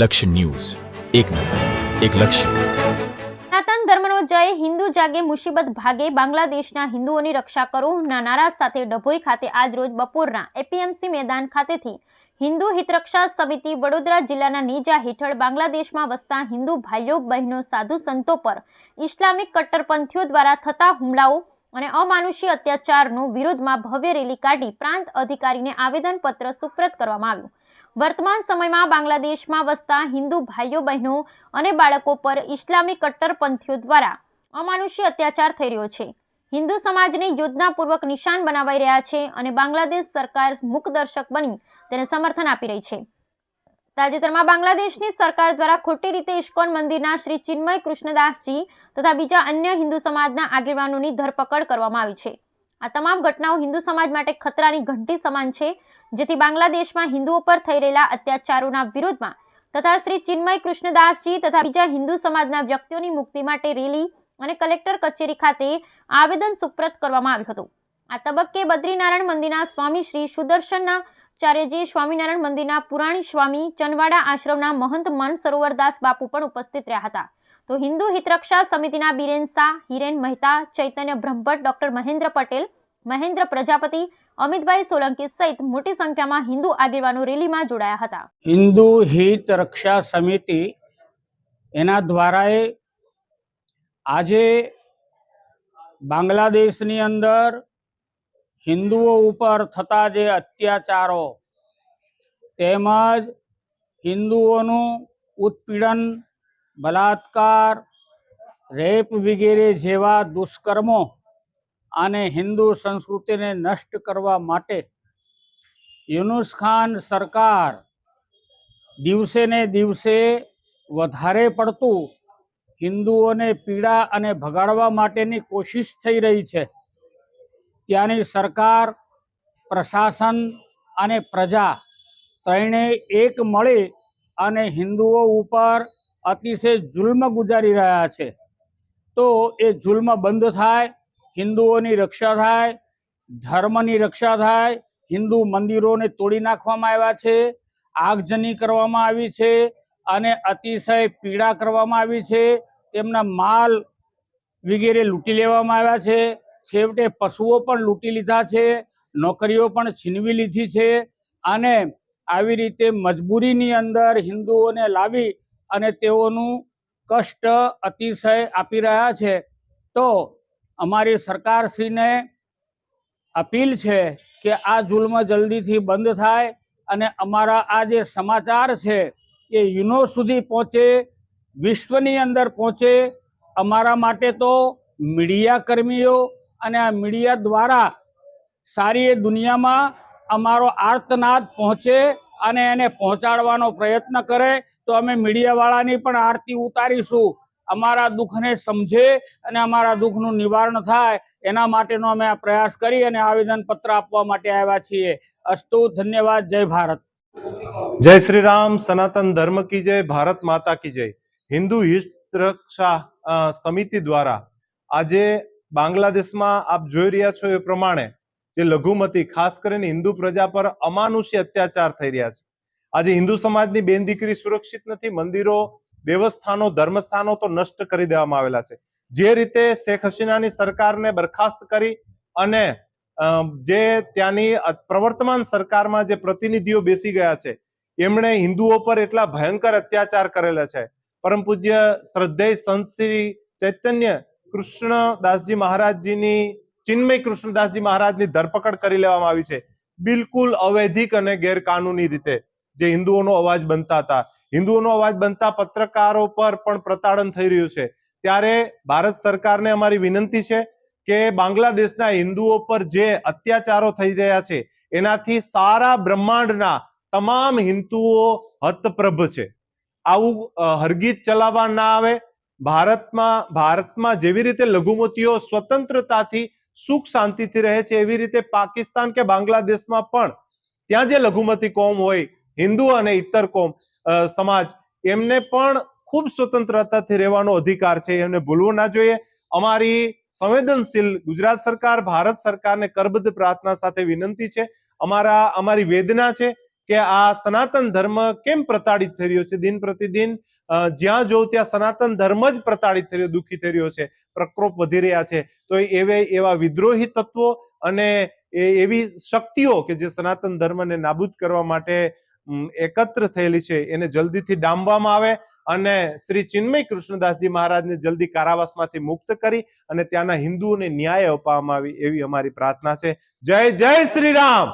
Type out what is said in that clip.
લક્ષ્ય ન્યૂઝ. એક નજર, એક લક્ષ્ય. ધર્મનો જય હિન્દુ જાગે મુસીબત ભાગે, બાંગ્લાદેશના હિન્દુઓની રક્ષા કરો ના નારા સાથે ડભોઈ ખાતે આજરોજ બપોરના એપીએમસી મેદાન ખાતેથી હિન્દુ હિતરક્ષા સમિતિ વડોદરા જિલ્લાના નીજા હેઠળ બાંગ્લાદેશમાં વસતા હિન્દુ ભાઈઓ, બહેનો, સાધુ સંતો પર ઇસ્લામિક કટ્ટરપંથીઓ દ્વારા થતા હુમલાઓ અને અમાનુષી અત્યાચારનો વિરોધમાં ભવ્ય રેલી કાઢી પ્રાંત અધિકારીને આવેદનપત્ર સુપ્રત કરવામાં આવ્યું. વર્તમાન સમયમાં બાંગ્લાદેશમાં વસતા હિન્દુ ભાઈઓ, બહેનો અને બાળકો પર ઇસ્લામિક કટ્ટરપંથીઓ દ્વારા અમાનુષ્ય અત્યાચાર થઈ રહ્યો છે. હિન્દુ સમાજને યોજનાપૂર્વક નિશાન બનાવાઈ રહ્યા છે અને બાંગ્લાદેશ સરકાર મુખદર્શક બની તેને સમર્થન આપી રહી છે. તાજેતરમાં બાંગ્લાદેશની સરકાર દ્વારા ખોટી રીતે ઇસ્કોન મંદિરના શ્રી ચિન્મય કૃષ્ણદાસજી તથા બીજા અન્ય હિન્દુ સમાજના આગેવાનોની ધરપકડ કરવામાં આવી છે. આ તમામ ઘટનાઓ હિન્દુ સમાજ માટે ખતરાની ઘંટી સમાન છે જેથી બાંગ્લાદેશમાં હિન્દુઓ પર થઈ રહેલા અત્યાચારોના વિરોધમાં તથા શ્રી ચિન્મય કૃષ્ણદાસજી તથા બીજા હિન્દુ સમાજના વ્યક્તિઓની મુક્તિ માટે રેલી અને કલેક્ટર કચેરી ખાતે આવેદન સુપ્રત કરવામાં આવ્યું હતું. આ તબક્કે બદ્રીનારાયણ મંદિરના સ્વામી શ્રી સુદર્શનના ચાર્યજી, સ્વામિનારાયણ મંદિરના પુરાણી સ્વામી ચનવાડા આશ્રમના મહંત મન સરોવરદાસ બાપુ પણ ઉપસ્થિત રહ્યા હતા. તો હિન્દુ હિતરક્ષા સમિતિના બિરેન શાહ, હિરેન મહેતા, ચૈતન્ય બ્રહ્મભટ્ટ, ડોક્ટર મહેન્દ્ર પટેલ, મહેન્દ્ર પ્રજાપતિ અમિતભાઈ સોલંકી સહિત મોટી સંખ્યામાં હિન્દુ આગેવાનો રેલીમાં જોડાયા હતા. હિન્દુ હિત રક્ષા સમિતિ એના દ્વારા આજે બાંગ્લાદેશની અંદર હિન્દુઓ ઉપર થતા જે અત્યાચારો તેમજ હિન્દુઓનું ઉત્પીડન, બલાત્કાર, રેપ વગેરે જેવા દુષ્કર્મો અને હિન્દુ સંસ્કૃતિને નષ્ટ કરવા માટે યુનુસ ખાન સરકાર દિવસે ને દિવસે વધારે પડતું હિન્દુઓને પીડા અને ભગાડવા માટેની કોશિશ થઈ રહી છે. ત્યાંની સરકાર, પ્રશાસન અને પ્રજા ત્રણેય એક મળી અને હિન્દુઓ ઉપર અતિશય જુલ્મ ગુજારી રહ્યા છે. તો એ જુલ્મ બંધ થાય હિન્દુઓની રક્ષા થાય, ધર્મની રક્ષા થાય, હિન્દુ મંદિરોને તોડી નાખવામાં આવ્યા છે, આગજની કરવામાં આવી છે અને અતિશય પીડા કરવામાં આવી છે. તેમના માલ વગેરે લૂંટી લેવામાં આવ્યા છે. છેવટે પશુઓ પણ લૂંટી લીધા છે, નોકરીઓ પણ છીનવી લીધી છે અને આવી રીતે મજબૂરીની અંદર હિન્દુઓને લાવી અને તેઓનું કષ્ટ અતિશય આપી રહ્યા છે. તો અમારી સરકારશ્રીને અપીલ છે કે આ જુલ્મ જલ્દીથી બંધ થાય અને અમારા આ જે સમાચાર છે એ યુનો સુધી પહોંચે, વિશ્વની અંદર પહોંચે. અમારા માટે તો મીડિયા કર્મીઓ અને આ મીડિયા દ્વારા સારી એ દુનિયામાં અમારો આર્તનાદ પહોંચે અને એને પહોંચાડવાનો પ્રયત્ન કરે, તો અમે મીડિયાવાળાની પણ આરતી ઉતારીશું. અમારા દુઃખને સમજે અને અમારા દુઃખનું નિવારણ થાય, એના માટેનો અમે આ પ્રયાસ કરી અને આવેદન પત્ર આપવા માટે આવ્યા છીએ. અસ્તુ, ધન્યવાદ, જય ભારત. જય શ્રી રામ, સનાતન ધર્મ કી જય, ભારત માતા કી જય. હિન્દુ હિત રક્ષા સમિતિ દ્વારા આજે બાંગ્લાદેશમાં આપ જોઈ રહ્યા છો એ પ્રમાણે જે લઘુમતી, ખાસ કરીને હિન્દુ પ્રજા પર અમાનુષી અત્યાચાર થઈ રહ્યા છે. આજે હિન્દુ સમાજની બેન દીકરી સુરક્ષિત નથી, મંદિરો દેવસ્થાનો, ધર્મસ્થાનો તો નષ્ટ કરી દેવામાં આવેલા છે. જે રીતે શેખ હસીનાની સરકારને બરખાસ્ત કરી અને જે ત્યાંની પ્રવર્તમાન સરકારમાં જે પ્રતિનિધિઓ બેસી ગયા છે, એમણે હિન્દુઓ પર એટલા ભયંકર અત્યાચાર કરેલા છે. પરમ પૂજ્ય શ્રદ્ધેય સંત શ્રી ચૈતન્ય કૃષ્ણદાસજી મહારાજજીની, ચિન્મય કૃષ્ણદાસજી મહારાજની ધરપકડ કરી લેવામાં આવી છે. બિલકુલ અવૈધિક અને ગેરકાનૂની રીતે જે હિન્દુઓનો અવાજ બનતા હતા. હિન્દુઓનો અવાજ બનતા પત્રકારો પર પણ પ્રતાડન થઈ રહ્યું છે. ત્યારે ભારત સરકારને અમારી વિનંતી છે કે બાંગ્લાદેશના હિન્દુઓ પર જે અત્યાચારો થઈ રહ્યા છે, એનાથી સારા બ્રહ્માંડના તમામ હિન્દુઓ હતપ્રભ છે. આવું હરગીત ચલાવવા ના આવે. ભારતમાં ભારતમાં જેવી રીતે લઘુમતીઓ સ્વતંત્રતાથી સુખ શાંતિથી રહે છે, એવી રીતે પાકિસ્તાન કે બાંગ્લાદેશમાં પણ, ત્યાં જે લઘુમતી કોમ હોય હિન્દુ અને ઇતર કોમ સમાજ. એમને પણ ખૂબ સ્વતંત્રતાથી રહેવાનો અધિકાર છે, એમને ભૂલવું ના જોઈએ. અમારી સંવેદનશીલ ગુજરાત સરકાર, ભારત સરકારને કરબદ્ધ પ્રાર્થના સાથે વિનંતી છે. અમારા, અમારી વેદના છે કે આ સનાતન ધર્મ કેમ પ્રતાડિત થઈ રહ્યો છે? દિન પ્રતિદિન જ્યાં જોઉં ત્યાં સનાતન ધર્મ જ પ્રતાડિત થઈ રહ્યો, દુઃખી થઈ રહ્યો છે, પ્રકોપ વધી રહ્યા છે. તો એવે, એવા વિદ્રોહી તત્વો અને એવી શક્તિઓ કે જે સનાતન ધર્મને નાબૂદ કરવા માટે એકત્ર થયેલી છે. એને જલ્દીથી ડામવામાં આવે અને શ્રી ચિન્મય કૃષ્ણદાસજી મહારાજને જલ્દી કારાવાસમાંથી મુક્ત કરી અને ત્યાંના હિન્દુઓને ન્યાય અપાવવામાં આવી એવી અમારી પ્રાર્થના છે. જય જય શ્રી રામ!